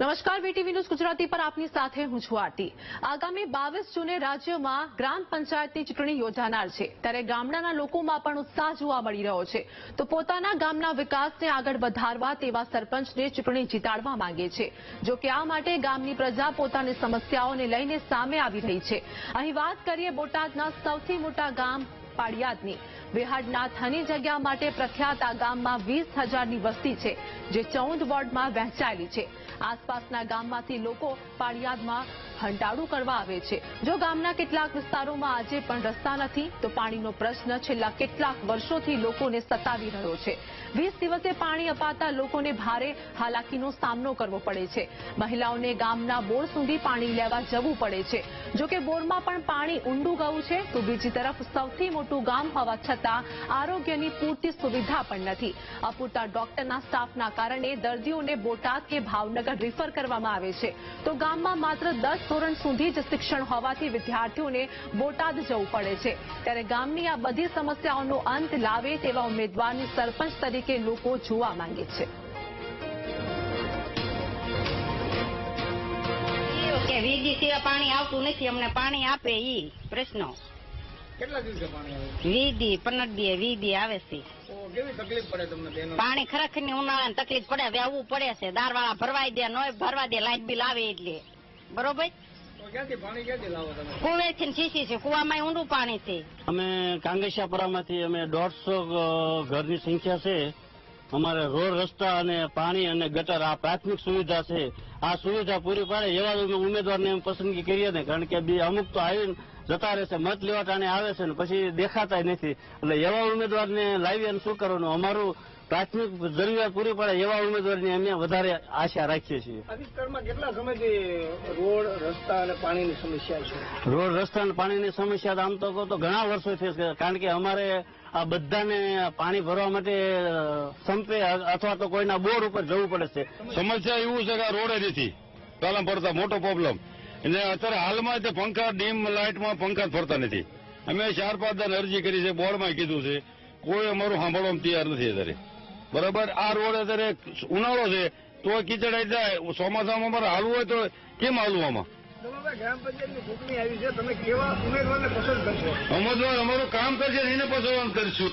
નમસ્કાર VTV news Gujarati પર આપની સાથે હું છું આરતી. આગામી બાવીસ જૂને રાજ્યમાં ગ્રામ પંચાયતની ચૂંટણી યોજાનાર છે. ત્યારે ગામડાના લોકોમાં પણ ઉત્સાહ જોવા મળી રહ્યો છે. તો પોતાના ગામના વિકાસને આગળ વધારવા તેવા સરપંચને ચૂંટણી જીતાડવા માંગે છે. જો કે આ માટે ગામની પ્રજા પોતાની સમસ્યાઓને લઈને સામે આવી રહી છે. અહીં વાત કરીએ બોટાદના સૌથી મોટા ગામ પાડિયાદની વિહાડના થની જગ્યા માટે પ્રખ્યાત આ ગામમાં વીસ હજારની વસ્તી છે, જે ચૌદ વોર્ડમાં વહેંચાયેલી છે. આસપાસના ગામમાંથી લોકો પાડિયાદમાં હંટાળું કરવા આવે છે. જો ગામના કેટલાક વિસ્તારોમાં આજે પણ રસ્તા નથી, તો પાણીનો પ્રશ્ન છેલ્લા કેટલાક વર્ષોથી લોકોને સતાવી રહ્યો છે. વીસ દિવસે પાણી અપાતા લોકોને ભારે હાલાકીનો સામનો કરવો પડે છે. મહિલાઓને ગામના બોર સુધી પાણી લેવા જવું પડે છે. જો કે બોરમાં પણ પાણી ઊંડું ગયું છે, તો બીજી તરફ સૌથી મોટું ગામ હોવા છતાં આરોગ્યની પૂરતી સુવિધા પણ નથી. અપૂરતા ડોક્ટરના સ્ટાફના કારણે દર્દીઓને બોટાદ કે ભાવનગર રિફર કરવામાં આવે છે. તો ગામમાં માત્ર દસ ધોરણ સુધી જ શિક્ષણ હોવાથી વિદ્યાર્થીઓને બોટાદ જવું પડે છે. ત્યારે ગામની આ બધી સમસ્યાઓનો અંત લાવે તેવા ઉમેદવારની સરપંચ તરીકે લોકો જોવા માંગે છે. વીજી સિવાય પાણી આવતું નથી અમને પાણી આપે ઈ પ્રશ્નો. કેટલા દિવસે પાણી આવે? વીદી આવે છે. કેવી તકલીફ પડે તમને તેનો? પાણી ખરેખરની ઉનાળાની તકલીફ પડે વેવું પડે છે. દારવાળા ભરવાઈ દે નોય ભરવા દે લાઈટ બિલ આવે એટલે. બરોબર? પાણી ક્યાંથી લાવો તમે? કુવે થી શીશી છે કુવામાં ઊંડું પાણી છે. અમે કાંગેશાપરામાંથી અમે દોઢસો ઘરની સંખ્યા છે. અમારે રોડ રસ્તા અને પાણી અને ગટર આ પ્રાથમિક સુવિધા છે. આ સુવિધા પૂરી પાડે એવા ઉમેદવાર ને ઉમેદવારને એમ પસંદગી કરીએ ને કારણ કે બી અમુક તો આવીને જતા રહેશે મત લેવા ટાણે આવે છે ને પછી દેખાતા નથી. એટલે એવા ઉમેદવારને લાવી અને શું કરવાનું? અમારું પ્રાથમિક જરૂરિયાત પૂરી પડે એવા ઉમેદવારની અમે વધારે આશા રાખીએ છીએ. આ વિસ્તારમાં કેટલા સમયથી રોડ રસ્તા અને પાણીની સમસ્યા છે? રોડ રસ્તા અને પાણીની સમસ્યા આમ તો કહો તો ઘણા વર્ષોથી છે કારણ કે અમારે આ બધાને પાણી ભરવા માટે સંપે અથવા તો કોઈના બોર ઉપર જવું પડે છે. સમસ્યા એવું છે કે રોડ રોડે નથી. પહેલા પડતા મોટો પ્રોબ્લેમ એટલે અત્યારે હાલમાં તે પંખા ડીમ લાઇટમાં પંખા ફરતા નથી. અમે ચાર પાંચ દાન અરજી કરી છે બોર્ડમાં કીધું છે. કોઈ અમારું સાંભળવામાં તૈયાર નથી અત્યારે. બરાબર? આ રોડ અત્યારે ઉનાળો છે તો કીચડાઈ જાય ચોમાસામાં અમારે હાલવું હોય તો કેમ હાલવું આમાં? તમારા ગ્રામ પંચાયતની ચૂંટણી આવી છે તમે કેવા ઉમેદવારને પસંદ કરશો? ઉમેદવાર અમારું કામ કરશે એને પસંદ કરીશું.